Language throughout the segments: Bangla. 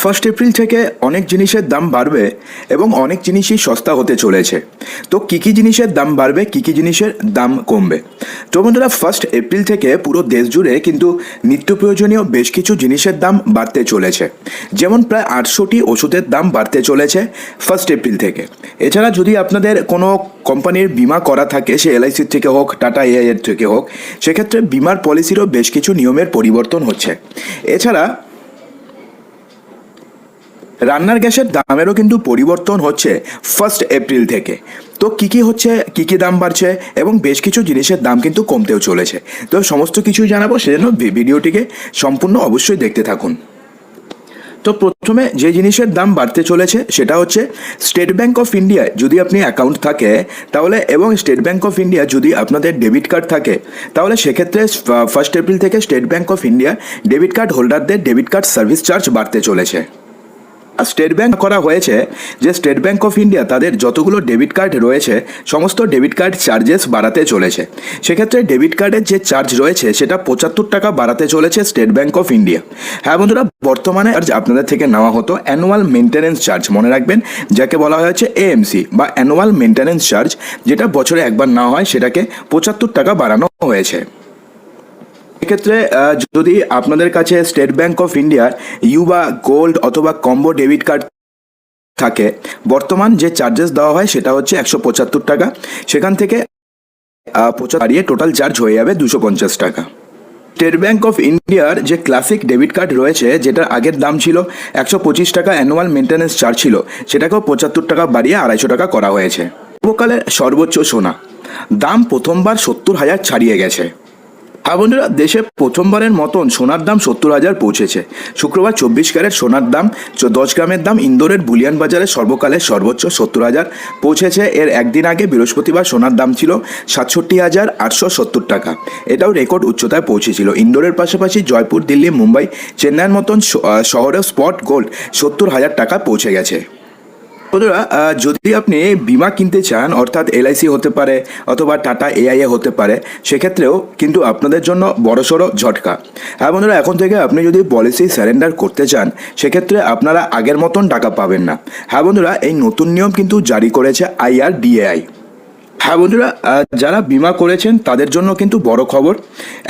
ফার্স্ট এপ্রিল থেকে অনেক জিনিসের দাম বাড়বে এবং অনেক জিনিসই সস্তা হতে চলেছে। তো কী কী জিনিসের দাম বাড়বে, কী কী জিনিসের দাম কমবে? তো বন্ধুরা ফার্স্ট এপ্রিল থেকে পুরো দেশ জুড়ে কিন্তু নিত্য প্রয়োজনীয় বেশ কিছু জিনিসের দাম বাড়তে চলেছে। যেমন প্রায় আটশোটি ওষুধের দাম বাড়তে চলেছে ফার্স্ট এপ্রিল থেকে। এছাড়া যদি আপনাদের কোনো কোম্পানির বিমা করা থাকে, সে এলআইসির থেকে হোক টাটা এআই এর থেকে হোক, সেক্ষেত্রে বিমার পলিসিরও বেশ কিছু নিয়মের পরিবর্তন হচ্ছে। এছাড়া রান্নার গ্যাসের দামেরও কিন্তু পরিবর্তন হচ্ছে ফার্স্ট এপ্রিল থেকে। তো কী কী হচ্ছে, কী কী দাম বাড়ছে এবং বেশ কিছু জিনিসের দাম কিন্তু কমতেও চলেছে। তো সমস্ত কিছুই জানাব সেজন্য ভিডিওটিকে সম্পূর্ণ অবশ্যই দেখতে থাকুন। তো প্রথমে যে জিনিসের দাম বাড়তে চলেছে সেটা হচ্ছে স্টেট ব্যাঙ্ক অফ ইন্ডিয়ায় যদি আপনি অ্যাকাউন্ট থাকে, তাহলে এবং স্টেট ব্যাঙ্ক অফ ইন্ডিয়া যদি আপনাদের ডেবিট কার্ড থাকে, তাহলে সেক্ষেত্রে ফার্স্ট এপ্রিল থেকে state bank of India debit card হোল্ডারদের ডেবিট কার্ড সার্ভিস চার্জ বাড়তে চলেছে। স্টেট ব্যাংক করা হয়েছে যে স্টেট ব্যাংক অফ ইন্ডিয়া তাদের যতগুলো ডেবিট কার্ড রয়েছে, সমস্ত ডেবিট কার্ড চার্জেস বাড়াতে চলেছে। সেক্ষেত্রে ডেবিট কার্ডের যে চার্জ রয়েছে, সেটা পঁচাত্তর টাকা বাড়াতে চলেছে স্টেট ব্যাংক অফ ইন্ডিয়া। হ্যাঁ বন্ধুরা, বর্তমানে চার্জ আপনাদের থেকে নেওয়া হতো অ্যানুয়াল মেনটেন্যান্স চার্জ। মনে রাখবেন, যাকে বলা হয়েছে এএমসি বা অ্যানুয়াল মেনটেন্যান্স চার্জ, যেটা বছরে একবার নেওয়া হয়, সেটাকে পঁচাত্তর টাকা বাড়ানো হয়েছে। এক্ষেত্রে যদি আপনাদের কাছে স্টেট ব্যাংক অফ ইন্ডিয়ার ইউ বা গোল্ড অথবা কম্বো ডেবিট কার্ড থাকে, বর্তমান যে চার্জেস দেওয়া হয় সেটা হচ্ছে একশো পঁচাত্তর টাকা। সেখান থেকে বাড়িয়ে টোটাল চার্জ হয়ে যাবে দুশো পঞ্চাশ টাকা। স্টেট ব্যাংক অফ ইন্ডিয়ার যে ক্লাসিক ডেবিট কার্ড রয়েছে, যেটার আগের দাম ছিল একশো পঁচিশ টাকা অ্যানুয়াল মেনটেন্যান্স চার্জ ছিল, সেটাকেও পঁচাত্তর টাকা বাড়িয়ে আড়াইশো টাকা করা হয়েছে। পূর্বকালের সর্বোচ্চ সোনা। দাম প্রথমবার সত্তর হাজার ছাড়িয়ে গেছে। হ্যাঁ বন্ধুরা, দেশে প্রথমবারের মতন সোনার দাম সত্তর হাজার পৌঁছেছে। শুক্রবার চব্বিশ ক্যারেট সোনার দাম দশ গ্রামের দাম ইন্দোরের বুলিয়ান বাজারে সর্বকালের সর্বোচ্চ সত্তর হাজার পৌঁছেছে। এর একদিন আগে বৃহস্পতিবার সোনার দাম ছিল সাতষট্টি হাজার আটশো সত্তর টাকা। এটাও রেকর্ড উচ্চতায় পৌঁছেছিল। ইন্দোরের পাশাপাশি জয়পুর, দিল্লি, মুম্বাই, চেন্নাইয়ের মতন শহরে স্পট গোল্ড সত্তর হাজার টাকা পৌঁছে গেছে। বন্ধুরা যদি আপনি বিমা কিনতে চান, অর্থাৎ এলআইসি হতে পারে অথবা টাটা এআইএ হতে পারে, সেক্ষেত্রেও কিন্তু আপনাদের জন্য বড়সড় ঝটকা। হ্যাঁ বন্ধুরা, এখন থেকে আপনি যদি পলিসি স্যারেন্ডার করতে চান, সেক্ষেত্রে আপনারা আগের মতন টাকা পাবেন না। হ্যাঁ বন্ধুরা, এই নতুন নিয়ম কিন্তু জারি করেছে আইআরডিএআই হ্যাঁ বন্ধুরা যারা বিমা করেছেন, তাদের জন্য কিন্তু বড় খবর।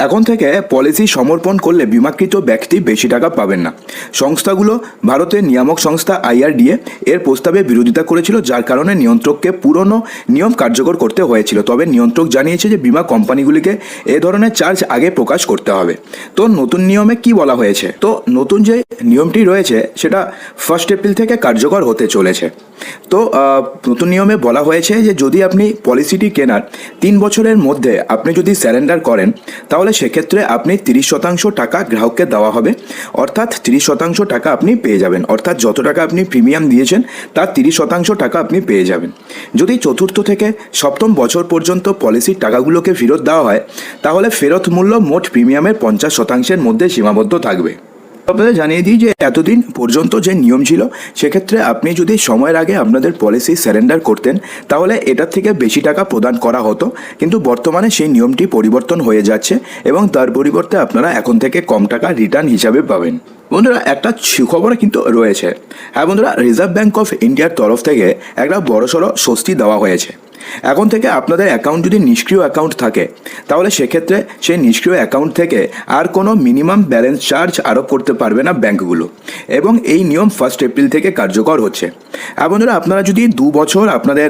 এখন থেকে পলিসি সমর্পণ করলে বিমাকৃত ব্যক্তি বেশি টাকা পাবেন না। সংস্থাগুলো ভারতের নিয়ামক সংস্থা আইআরডিএ এর প্রস্তাবে বিরোধিতা করেছিল, যার কারণে নিয়ন্ত্রককে পুরনো নিয়ম কার্যকর করতে হয়েছিল। তবে নিয়ন্ত্রক জানিয়েছে যে, বিমা কোম্পানিগুলিকে এ ধরনের চার্জ আগে প্রকাশ করতে হবে। তো নতুন নিয়মে কি বলা হয়েছে? তো নতুন যে নিয়মটি রয়েছে, সেটা ফার্স্ট এপ্রিল থেকে কার্যকর হতে চলেছে। তো নতুন নিয়মে বলা হয়েছে যে, যদি আপনি পলিসিটি কেনার তিন বছরের মধ্যে আপনি যদি স্যারেন্ডার করেন, তাহলে সেক্ষেত্রে আপনি তিরিশ শতাংশ টাকা গ্রাহককে দেওয়া হবে। অর্থাৎ তিরিশ শতাংশ টাকা আপনি পেয়ে যাবেন। অর্থাৎ যত টাকা আপনি প্রিমিয়াম দিয়েছেন, তার তিরিশ শতাংশ টাকা আপনি পেয়ে যাবেন। যদি চতুর্থ থেকে সপ্তম বছর পর্যন্ত পলিসির টাকাগুলোকে ফেরত দেওয়া হয়, তাহলে ফেরত মূল্য মোট প্রিমিয়ামের পঞ্চাশ শতাংশের মধ্যে সীমাবদ্ধ থাকবে। আপনাদের জানিয়ে দিই যে এতদিন পর্যন্ত যে নিয়ম ছিল, সেক্ষেত্রে আপনি যদি সময়ের আগে আপনাদের পলিসি স্যারেন্ডার করতেন, তাহলে এটার থেকে বেশি টাকা প্রদান করা হতো। কিন্তু বর্তমানে সেই নিয়মটি পরিবর্তন হয়ে যাচ্ছে এবং তার পরিবর্তে আপনারা এখন থেকে কম টাকা রিটার্ন হিসাবে পাবেন। বন্ধুরা, একটা সুখবর কিন্তু রয়েছে। হ্যাঁ বন্ধুরা রিজার্ভ ব্যাঙ্ক অফ ইন্ডিয়ার তরফ থেকে একটা বড়সড় স্বস্তি দেওয়া হয়েছে। এখন থেকে আপনাদের অ্যাকাউন্ট যদি নিষ্ক্রিয় অ্যাকাউন্ট থাকে, তাহলে সেক্ষেত্রে সেই নিষ্ক্রিয় অ্যাকাউন্ট থেকে আর কোনো মিনিমাম ব্যালেন্স চার্জ আরোপ করতে পারবে না ব্যাঙ্কগুলো। এবং এই নিয়ম ফার্স্ট এপ্রিল থেকে কার্যকর হচ্ছে। আর বন্ধুরা, আপনারা যদি দু বছর আপনাদের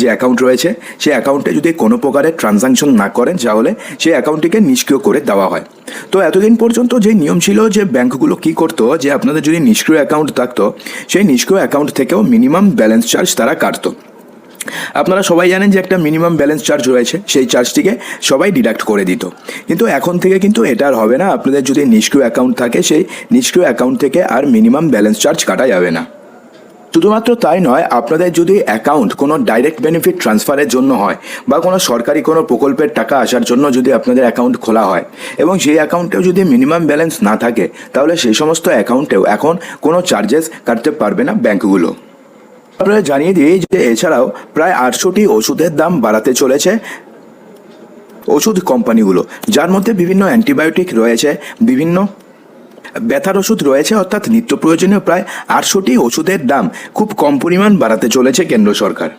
যে অ্যাকাউন্ট রয়েছে, সেই অ্যাকাউন্টে যদি কোনো প্রকারের ট্রানজাকশন না করেন, তাহলে সেই অ্যাকাউন্টটিকে নিষ্ক্রিয় করে দেওয়া হয়। তো এতদিন পর্যন্ত যে নিয়ম ছিল যে ব্যাঙ্কগুলো কি করতো, যে আপনাদের যদি নিষ্ক্রিয় অ্যাকাউন্ট থাকতো, সেই নিষ্ক্রিয় অ্যাকাউন্ট থেকেও মিনিমাম ব্যালেন্স চার্জ তারা কাটতো। আপনারা সবাই জানেন যে একটা মিনিমাম ব্যালেন্স চার্জ রয়েছে, সেই চার্জটিকে সবাই ডিডাক্ট করে দিত। কিন্তু এখন থেকে কিন্তু এটা আর হবে না, আপনাদের যদি নিষ্ক্রিয় অ্যাকাউন্ট থাকে, সেই নিষ্ক্রিয় অ্যাকাউন্ট থেকে আর মিনিমাম ব্যালেন্স চার্জ কাটা যাবে না। শুধুমাত্র তাই নয়, আপনাদের যদি অ্যাকাউন্ট কোনো ডাইরেক্ট বেনিফিট ট্রান্সফারের জন্য হয়, বা কোনো সরকারি কোনো প্রকল্পের টাকা আসার জন্য যদি আপনাদের অ্যাকাউন্ট খোলা হয়, এবং সেই অ্যাকাউন্টেও যদি মিনিমাম ব্যালেন্স না থাকে, তাহলে সেই সমস্ত অ্যাকাউন্টেও এখন কোনো চার্জেস কাটতে পারবে না ব্যাঙ্কগুলো আপনারা জানিয়ে দিই যে এছাড়াও প্রায় আটশোটি ওষুধের দাম বাড়াতে চলেছে ওষুধ কোম্পানিগুলো, যার মধ্যে বিভিন্ন অ্যান্টিবায়োটিক রয়েছে, বিভিন্ন ব্যথার ওষুধ রয়েছে, অর্থাৎ নিত্য প্রয়োজনীয় প্রায় আটশোটি ওষুধের দাম খুব কম পরিমাণ বাড়াতে চলেছে কেন্দ্র সরকার।